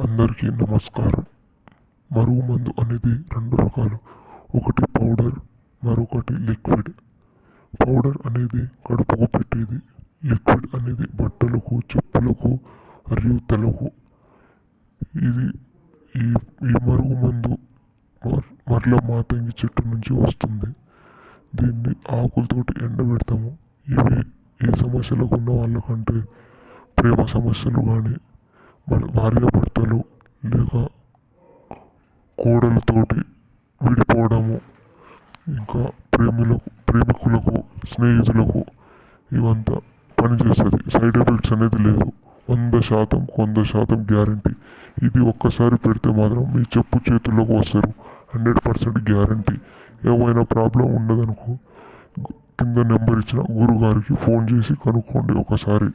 అందరికీ నమస్కారం. మరుగు మందు అనేది రెండు రకాలు. ఒకటి పౌడర్ మరొకటి లిక్విడ్. పౌడర్ అనేది కడుపుకు పెట్టేది లిక్విడ్ అనేది బట్టలకు చెప్పులకు మరియు తలకు. ఇది ఈ ఈ మరుగు మందు మరల మాతంగి చెట్టు నుంచి వస్తుంది. దీన్ని ఆకులతోటి ఎండబెడతాము. ఇవి ఏ సమస్యలకు ఉన్న వాళ్ళకంటే ప్రేమ సమస్యలు కానీ భార్య భర్తలు లేక కోడలతోటి విడిపోవడము ఇంకా ప్రేమిలకు ప్రేమికులకు స్నేహితులకు ఇవంతా పనిచేస్తుంది సైడ్ ఎఫెక్ట్స్ అనేది లేదు. వంద శాతం వంద శాతం గ్యారంటీ. ఇది ఒక్కసారి పెడితే మాత్రం మీ చెప్పు చేతుల్లోకి వస్తారు. Hundred percent guarantee. ఏమైనా ప్రాబ్లం ఉన్నదనుకో కింద నెంబర్ ఇచ్చిన గురుగారికి ఫోన్ చేసి కనుక్కోండి ఒకసారి.